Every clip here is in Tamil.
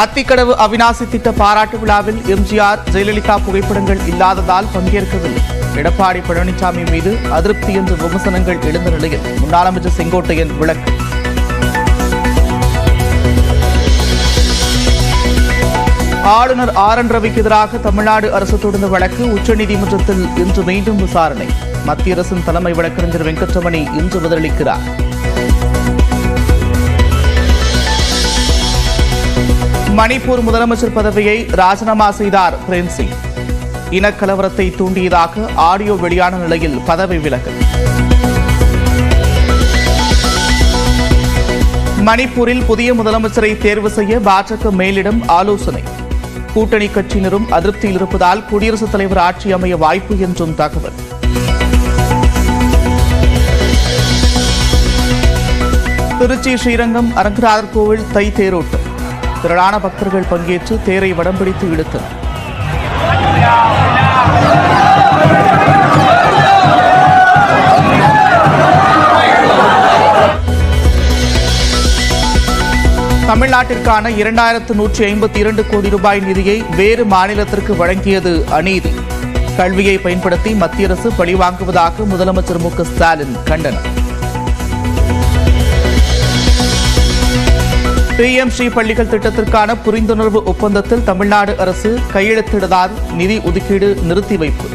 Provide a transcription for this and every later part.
அத்திக்கடவு அவினாசி திட்ட பாராட்டு விழாவில் எம்ஜிஆர் ஜெயலலிதா புகைப்படங்கள் இல்லாததால் பங்கேற்கவில்லை. எடப்பாடி பழனிசாமி மீது அதிருப்தி என்று விமர்சனங்கள் எழுந்த நிலையில் முன்னாள் அமைச்சர் செங்கோட்டையன் விளக்கு. ஆளுநர் ஆர் என் ரவிக்கு எதிராக தமிழ்நாடு அரசு தொடர்ந்த வழக்கு உச்சநீதிமன்றத்தில் இன்று மீண்டும் விசாரணை. மத்திய அரசின் தலைமை வழக்கறிஞர் வெங்கட்ரமணி இன்று பதிலளிக்கிறார். மணிப்பூர் முதலமைச்சர் பதவியை ராஜினாமா செய்தார் பிரேம் சிங். இனக்கலவரத்தை தூண்டியதாக ஆடியோ வெளியான நிலையில் பதவி விலகல் மணிப்பூரில் புதிய முதலமைச்சரை தேர்வு செய்ய பாஜக மேலிடம் ஆலோசனை. கூட்டணி கட்சியினரும் அதிருப்தியில் இருப்பதால் குடியரசுத் தலைவர் ஆட்சி அமைய வாய்ப்பு என்றும் தகவல். திருச்சி ஸ்ரீரங்கம் அரங்கநாதர் கோவில் தை தேரோட்டம். திரளான பக்தர்கள் பங்கேற்று தேரை வடம் பிடித்து இழுத்தனர். தமிழ்நாட்டிற்கான இரண்டாயிரத்து நூற்றி ஐம்பத்தி இரண்டு கோடி ரூபாய் நிதியை வேறு மாநிலத்திற்கு வழங்கியது அநீதி. கல்வியை பயன்படுத்தி மத்திய அரசு பழிவாங்குவதாக முதலமைச்சர் மு க ஸ்டாலின் கண்டனம். டிஎம்சி பள்ளிகள் திட்டத்திற்கான புரிந்துணர்வு ஒப்பந்தத்தில் தமிழ்நாடு அரசு கையெழுத்திடதால் நிதி ஒதுக்கீடு நிறுத்தி வைப்பு.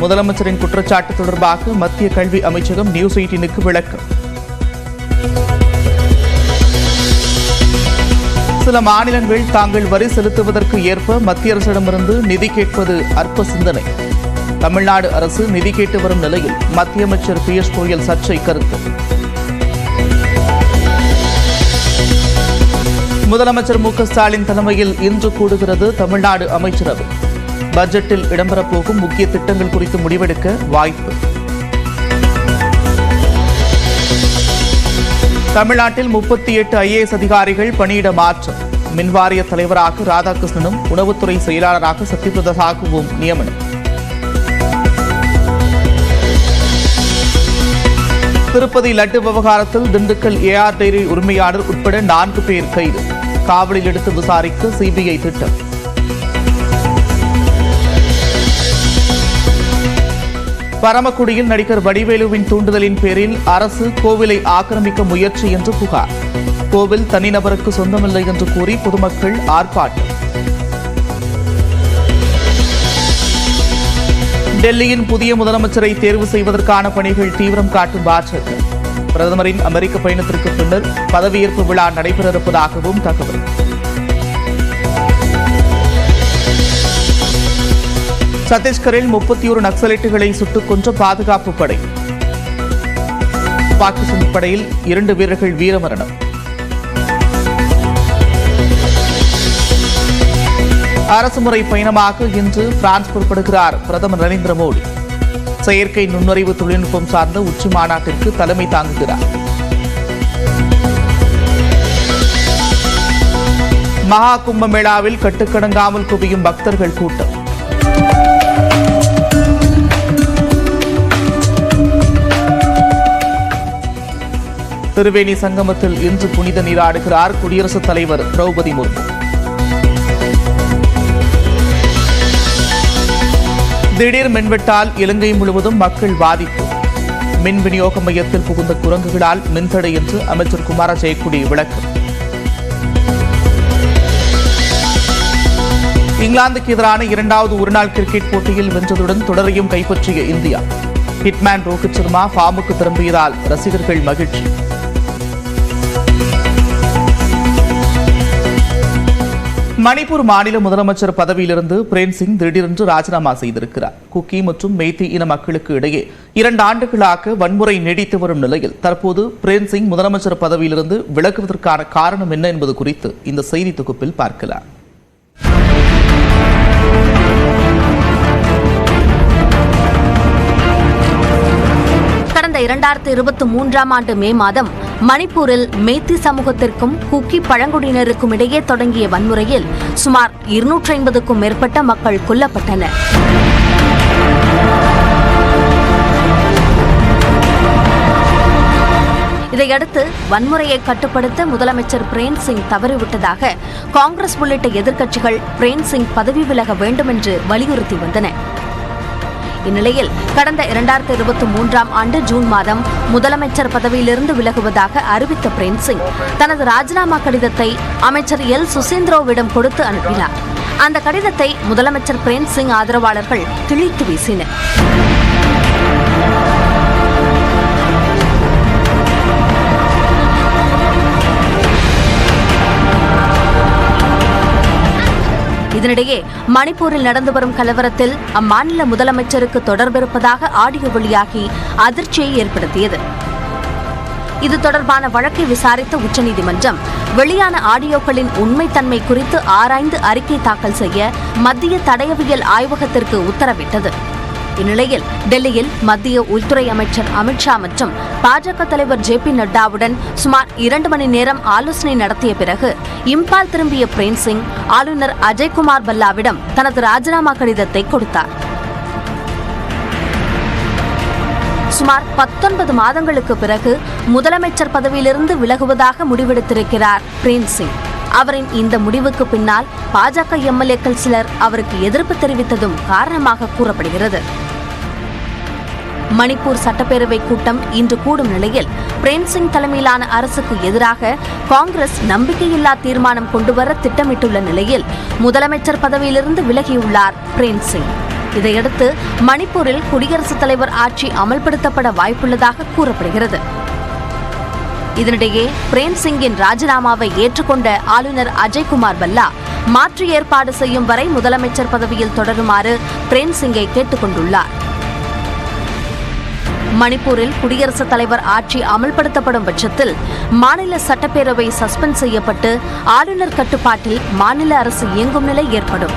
முதலமைச்சரின் குற்றச்சாட்டு தொடர்பாக மத்திய கல்வி அமைச்சகம் நியூஸ் எயிட்டீனுக்கு விளக்கம். சில மாநிலங்கள் தாங்கள் வரி செலுத்துவதற்கு ஏற்ப மத்திய அரசிடமிருந்து நிதி கேட்பது அற்ப சிந்தனை. தமிழ்நாடு அரசு நிதி கேட்டு வரும் நிலையில் மத்திய அமைச்சர் பியூஷ் கோயல் சர்ச்சை கருத்து. முதலமைச்சர் மு ஸ்டாலின் தலைமையில் இன்று கூடுகிறது தமிழ்நாடு அமைச்சரவை. பட்ஜெட்டில் இடம்பெறப்போகும் முக்கிய திட்டங்கள் குறித்து முடிவெடுக்க வாய்ப்பு. தமிழ்நாட்டில் முப்பத்தி எட்டு ஐஏஎஸ் அதிகாரிகள் பணியிட மாற்றம். மின்வாரிய தலைவராக ராதாகிருஷ்ணனும் உணவுத்துறை செயலாளராக சத்யபிரதா சாகுவும் நியமனம். திருப்பதி லட்டு விவகாரத்தில் திண்டுக்கல் ஏஆர் டைரி உரிமையாளர் உட்பட நான்கு பேர் கைது. காவலில் எடுத்து விசாரிக்க சிபிஐ திட்டம். பரமக்குடியில் நடிகர் வடிவேலுவின் தூண்டுதலின் பேரில் அரசு கோவிலை ஆக்கிரமிக்க முயற்சி என்று புகார். கோவில் தனிநபருக்கு சொந்தமில்லை என்று கூறி பொதுமக்கள் ஆர்ப்பாட்டம். டெல்லியின் புதிய முதலமைச்சரை தேர்வு செய்வதற்கான பணிகள் தீவிரம் காட்டும் பாஜக. பிரதமரின் அமெரிக்க பயணத்திற்கு பின்னர் பதவியேற்பு விழா நடைபெற இருப்பதாகவும் தகவல். சத்தீஸ்கரில் முப்பத்தி ஒரு நக்சலைட்டுகளை சுட்டுக் கொன்ற பாதுகாப்பு படை. பாகிஸ்தான் படையில் இரண்டு வீரர்கள் வீரமரணம். அரசுமுறை பயணமாக இன்று பிரான்ஸ் புறப்படுகிறார் பிரதமர் நரேந்திர மோடி. செயற்கை நுண்ணறிவு தொழில்நுட்பம் சார்ந்த உச்சி மாநாட்டிற்கு தலைமை தாங்குகிறார். மகா கும்பமேளாவில் கட்டுக்கடங்காமல் குவியும் பக்தர்கள் கூட்டம். திருவேணி சங்கமத்தில் இன்று புனித நீராடுகிறார் குடியரசுத் தலைவர் திரௌபதி முர்மு. திடீர் மின்வெட்டால் இலங்கை முழுவதும் மக்கள் பாதிப்பு. மின் விநியோக மையத்தில் புகுந்த குரங்குகளால் மின்தடை என்று அமைச்சர் குமார ஜெயக்குடி விளக்கம் இங்கிலாந்துக்கு எதிரான இரண்டாவது ஒருநாள் கிரிக்கெட் போட்டியில் வென்றதுடன் தொடரையும் கைப்பற்றிய இந்தியா. ஹிட்மேன் ரோஹித் சர்மா ஃபார்முக்கு திரும்பியதால் ரசிகர்கள் மகிழ்ச்சி. மணிப்பூர் மாநில முதலமைச்சர் பதவியிலிருந்து பிரேம் சிங் திடீரென்று ராஜினாமா செய்திருக்கிறார். குக்கி மற்றும் மெய்தி இன மக்களுக்கு இடையே இரண்டு ஆண்டுகளாக வன்முறை நீடித்து வரும் நிலையில் தற்போது பிரேம் சிங் முதலமைச்சர் பதவியிலிருந்து விலகுவதற்கான காரணம் என்ன என்பது குறித்து இந்த செய்தி தொகுப்பில் பார்க்கலாம். கடந்த இரண்டாயிரத்து இருபத்தி மூன்றாம் ஆண்டு மே மாதம் மணிப்பூரில் மேத்தி சமூகத்திற்கும் குக்கி பழங்குடியினருக்கும் இடையே தொடங்கிய வன்முறையில் சுமார் இருநூற்றி ஐம்பதுக்கும் மேற்பட்ட மக்கள் கொல்லப்பட்டனர். இதையடுத்து வன்முறையை கட்டுப்படுத்த முதலமைச்சர் பிரேம் சிங் தவறிவிட்டதாக காங்கிரஸ் உள்ளிட்ட எதிர்க்கட்சிகள் பிரேம் சிங் பதவி விலக வேண்டும் என்று வலியுறுத்தி வந்தன. இந்நிலையில் கடந்த இரண்டாயிரத்தி இருபத்தி மூன்றாம் ஆண்டு ஜூன் மாதம் முதலமைச்சர் பதவியிலிருந்து விலகுவதாக அறிவித்த பிரேம் சிங் தனது ராஜினாமா கடிதத்தை அமைச்சர் எல் சுசீந்திரோவிடம் கொடுத்து அனுப்பினார். அந்த கடிதத்தை முதலமைச்சர் பிரேம் சிங் ஆதரவாளர்கள் கிழித்து வீசினர். இதனிடையே மணிப்பூரில் நடந்து வரும் கலவரத்தில் அம்மாநில முதலமைச்சருக்கு தொடர்பிருப்பதாக ஆடியோ வெளியாகி அதிர்ச்சியை ஏற்படுத்தியது. இது தொடர்பான வழக்கை விசாரித்த உச்சநீதிமன்றம் வெளியான ஆடியோக்களின் உண்மைத்தன்மை குறித்து ஆராய்ந்து அறிக்கை தாக்கல் செய்ய மத்திய தடயவியல் ஆய்வகத்திற்கு உத்தரவிட்டது. இந்நிலையில் டெல்லியில் மத்திய உள்துறை அமைச்சர் அமித்ஷா மற்றும் பாஜக தலைவர் ஜே பி நட்டாவுடன் சுமார் இரண்டு மணி நேரம் ஆலோசனை நடத்திய பிறகு இம்பால் திரும்பிய பிரேம் சிங் ஆளுநர் அஜய்குமார் பல்லாவிடம் தனது ராஜினாமா கடிதத்தை கொடுத்தார். சுமார் பத்தொன்பது மாதங்களுக்கு பிறகு முதலமைச்சர் பதவியிலிருந்து விலகுவதாக முடிவெடுத்திருக்கிறார் பிரேம் சிங். அவரின் இந்த முடிவுக்கு பின்னால் பாஜக எம்எல்ஏக்கள் சிலர் அவருக்கு எதிர்ப்பு தெரிவித்ததும் காரணமாக கூறப்படுகிறது. மணிப்பூர் சட்டப்பேரவை கூட்டம் இன்று கூடும் நிலையில் பிரேம் சிங் தலைமையிலான அரசுக்கு எதிராக காங்கிரஸ் நம்பிக்கையில்லா தீர்மானம் கொண்டுவர திட்டமிட்டுள்ள நிலையில் முதலமைச்சர் பதவியிலிருந்து விலகியுள்ளார் பிரேம் சிங் இதையடுத்து மணிப்பூரில் குடியரசுத் தலைவர் ஆட்சி அமல்படுத்தப்பட வாய்ப்புள்ளதாக கூறப்படுகிறது. இதனிடையே பிரேம் சிங்கின் ராஜினாமாவை ஏற்றுக்கொண்ட ஆளுநர் அஜய்குமார் பல்லா மாற்று ஏற்பாடு செய்யும் வரை முதலமைச்சர் பதவியில் தொடருமாறு பிரேம் சிங்கை கேட்டுக் கொண்டுள்ளார் மணிப்பூரில் குடியரசுத் தலைவர் ஆட்சி அமல்படுத்தப்படும் பட்சத்தில் மாநில சட்டப்பேரவை சஸ்பெண்ட் செய்யப்பட்டு ஆளுநர் கட்டுப்பாட்டில் மாநில அரசு இயங்கும் நிலை ஏற்படும்.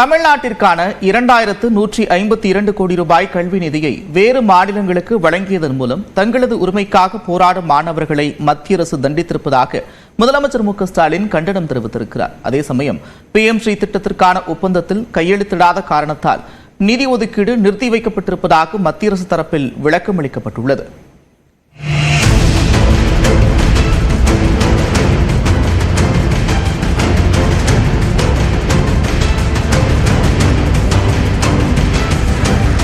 தமிழ்நாட்டிற்கான இரண்டாயிரத்து நூற்றி ஐம்பத்தி இரண்டு கோடி ரூபாய் கல்வி நிதியை வேறு மாநிலங்களுக்கு வழங்கியதன் மூலம் தங்களது உரிமைக்காக போராடும் மாணவர்களை மத்திய அரசு தண்டித்திருப்பதாக முதலமைச்சர் மு ஸ்டாலின் கண்டனம் தெரிவித்திருக்கிறார். அதே சமயம் பிஎம் ஸ்ரீ திட்டத்திற்கான ஒப்பந்தத்தில் கையெழுத்திடாத காரணத்தால் நிதி ஒதுக்கீடு நிறுத்தி வைக்கப்பட்டிருப்பதாக மத்திய அரசு தரப்பில் விளக்கம் அளிக்கப்பட்டுள்ளது.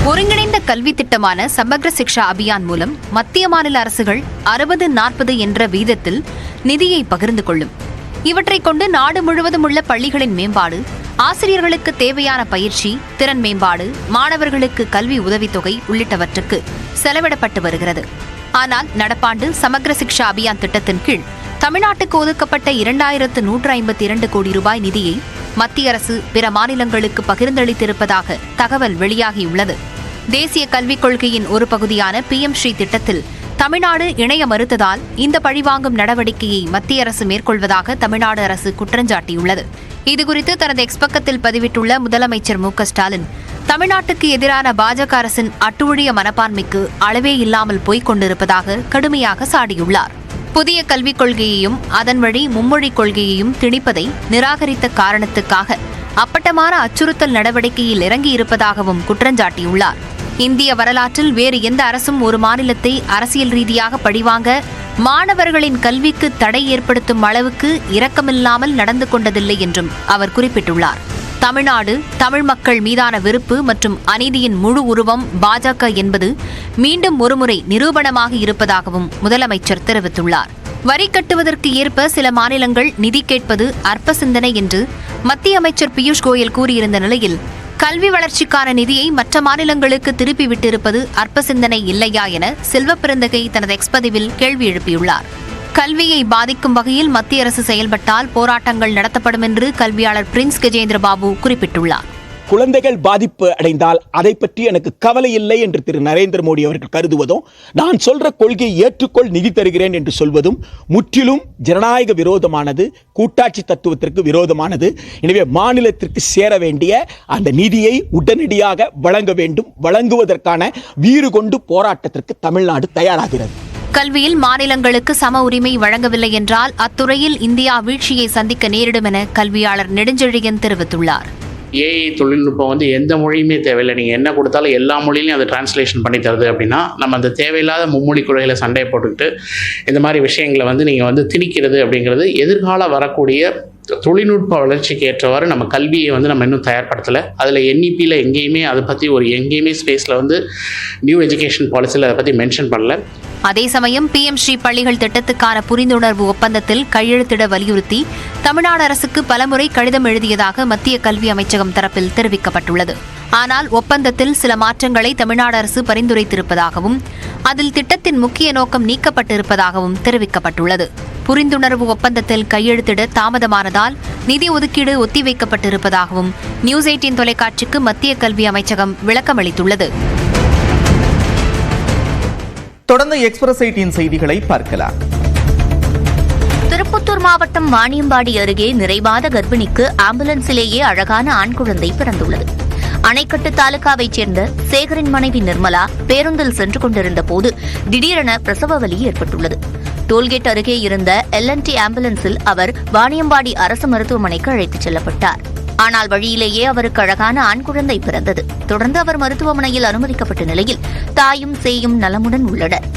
ஒருங்கிணைந்த கல்வி திட்டமான சமக்ர சிக்ஷா அபியான் மூலம் மத்திய மாநில அரசுகள் அறுபது நாற்பது என்ற வீதத்தில் நிதியை பகிர்ந்து கொள்ளும். இவற்றை கொண்டு நாடு முழுவதும் உள்ள பள்ளிகளின் மேம்பாடு ஆசிரியர்களுக்கு தேவையான பயிற்சி திறன் மேம்பாடு மாணவர்களுக்கு கல்வி உதவித்தொகை உள்ளிட்டவற்றுக்கு செலவிடப்பட்டு வருகிறது. ஆனால் நடப்பாண்டு சமக்ர சிக்ஷா அபியான் திட்டத்தின் கீழ் தமிழ்நாட்டுக்கு ஒதுக்கப்பட்ட இரண்டாயிரத்து நூற்று ஐம்பத்தி இரண்டு கோடி ரூபாய் நிதியை மத்திய அரசு பிற மாநிலங்களுக்கு பகிர்ந்தளித்திருப்பதாக தகவல் வெளியாகியுள்ளது. தேசிய கல்விக் கொள்கையின் ஒரு பகுதியான பிஎம் ஸ்ரீ திட்டத்தில் தமிழ்நாடு இணைய மறுத்ததால் இந்த பழிவாங்கும் நடவடிக்கையை மத்திய அரசு மேற்கொள்வதாக தமிழ்நாடு அரசு குற்றஞ்சாட்டியுள்ளது இதுகுறித்து தனது எக்ஸ்பக்கத்தில் பதிவிட்டுள்ள முதலமைச்சர் மு ஸ்டாலின் தமிழ்நாட்டுக்கு எதிரான பாஜக அரசின் அட்டுழிய மனப்பான்மைக்கு அளவே இல்லாமல் போய்க் கொண்டிருப்பதாக கடுமையாக சாடியுள்ளார். புதிய கல்விக் கொள்கையையும் அதன் வழி மும்மொழிக் கொள்கையையும் திணிப்பதை நிராகரித்த காரணத்துக்காக அப்பட்டமான அச்சுறுத்தல் நடவடிக்கையில் இறங்கியிருப்பதாகவும் குற்றஞ்சாட்டியுள்ளார் இந்திய வரலாற்றில் வேறு எந்த அரசும் ஒரு மாநிலத்தை அரசியல் ரீதியாக பழிவாங்க மாணவர்களின் கல்விக்கு தடை ஏற்படுத்தும் அளவுக்கு இரக்கமில்லாமல் நடந்து கொண்டதில்லை என்றும் அவர் குறிப்பிட்டுள்ளார். தமிழ்நாடு தமிழ் மக்கள் மீதான வெறுப்பு மற்றும் அநீதியின் முழு உருவம் பாஜக என்பது மீண்டும் ஒருமுறை நிரூபணமாக இருப்பதாகவும் முதலமைச்சர் தெரிவித்துள்ளார். வரி கட்டுவதற்கு ஏற்ப சில மாநிலங்கள் நிதி கேட்பது அற்ப சிந்தனை என்று மத்திய அமைச்சர் பியூஷ் கோயல் கூறியிருந்த நிலையில் கல்வி வளர்ச்சிக்கான நிதியை மற்ற மாநிலங்களுக்கு திருப்பி விட்டிருப்பது அற்ப சிந்தனை இல்லையா என செல்வப்பெருந்தகை தனது எக்ஸ்பதிவில் கேள்வி எழுப்பியுள்ளார். கல்வியை பாதிக்கும் வகையில் மத்திய அரசு செயல்பட்டால் போராட்டங்கள் நடத்தப்படும் என்று கல்வியாளர் பிரின்ஸ் கஜேந்திர பாபு குறிப்பிட்டுள்ளார். குழந்தைகள் பாதிப்பு அடைந்தால் அதை பற்றி எனக்கு கவலை இல்லை என்று திரு நரேந்திர மோடி அவர்கள் கருதுவதும் நான் சொல்ற கொள்கையை ஏற்றுக்கொள் நிதி தருகிறேன் என்று சொல்வதும் முற்றிலும் ஜனநாயக விரோதமானது கூட்டாட்சி தத்துவத்திற்கு விரோதமானது. எனவே மாநிலத்திற்கு சேர வேண்டிய அந்த நிதியை உடனடியாக வழங்க வேண்டும். வழங்குவதற்கான வீறு கொண்டு போராட்டத்திற்கு தமிழ்நாடு தயாராகிறது. கல்வியில் மாநிலங்களுக்கு சம உரிமை வழங்கவில்லை என்றால் அத்துறையில் இந்தியா வீழ்ச்சியை சந்திக்க நேரிடும் என கல்வியாளர் நெடுஞ்செழியன் தெரிவித்துள்ளார். ஏஐ தொழில்நுட்பம் வந்து எந்த மொழியுமே தேவையில்லை. நீங்கள் என்ன கொடுத்தாலும் எல்லா மொழியிலையும் அதை டிரான்ஸ்லேஷன் பண்ணி தருது அப்படின்னா நம்ம அந்த தேவையில்லாத மும்மொழி கொள்கையில் சண்டையை போட்டுக்கிட்டு இந்த மாதிரி விஷயங்களை வந்து நீங்கள் வந்து திணிக்கிறது அப்படிங்கிறது எதிர்கால வரக்கூடிய தொழில்நுட்ப வளர்ச்சிக்கு ஏற்றவாறு நம்ம கல்வியை வந்து நம்ம இன்னும் தயார்படுத்தலை. அதில் என்இபியில் எங்கேயுமே அதை பற்றி ஒரு எங்கேயுமே ஸ்பேஸில் வந்து நியூ எஜுகேஷன் பாலிசியில் அதை பற்றி மென்ஷன் பண்ணல. அதே சமயம் பிஎம் ஸ்ரீ பள்ளிகள் திட்டத்துக்கான புரிந்துணர்வு ஒப்பந்தத்தில் கையெழுத்திட வலியுறுத்தி தமிழ்நாடு அரசுக்கு பலமுறை கடிதம் எழுதியதாக மத்திய கல்வி அமைச்சகம் தரப்பில் தெரிவிக்கப்பட்டுள்ளது. ஆனால் ஒப்பந்தத்தில் சில மாற்றங்களை தமிழ்நாடு அரசு பரிந்துரைத்திருப்பதாகவும் அதில் திட்டத்தின் முக்கிய நோக்கம் நீக்கப்பட்டிருப்பதாகவும் தெரிவிக்கப்பட்டுள்ளது. புரிந்துணர்வு ஒப்பந்தத்தில் கையெழுத்திட தாமதமானதால் நிதி ஒதுக்கீடு ஒத்திவைக்கப்பட்டிருப்பதாகவும் நியூஸ் எயிட்டின் தொலைக்காட்சிக்கு மத்திய கல்வி அமைச்சகம் விளக்கமளித்துள்ளது தொடர்ந்து எக்ஸ்பிரஸ் எயிட்டின் செய்திகளை பார்க்கலாம். திருப்பத்தூர் மாவட்டம் வாணியம்பாடி அருகே நிறைமாத கர்ப்பிணிக்கு ஆம்புலன்ஸிலேயே அழகான ஆண் குழந்தை பிறந்துள்ளது. அணைக்கட்டு தாலுகாவைச் சேர்ந்த சேகரின் மனைவி நிர்மலா பேருந்தில் சென்று கொண்டிருந்த போது திடீரென பிரசவ வலி ஏற்பட்டுள்ளது. டோல்கேட் அருகே இருந்த எல்என்டி ஆம்புலன்ஸில் அவர் வாணியம்பாடி அரசு மருத்துவமனைக்கு அழைத்துச் செல்லப்பட்டார். ஆனால் வழியிலேயே அவருக்கு அழகான ஆண் குழந்தை பிறந்தது. தொடர்ந்து அவர் மருத்துவமனையில் அனுமதிக்கப்பட்ட நிலையில் தாயும் சேயும் நலமுடன் உள்ளனர்.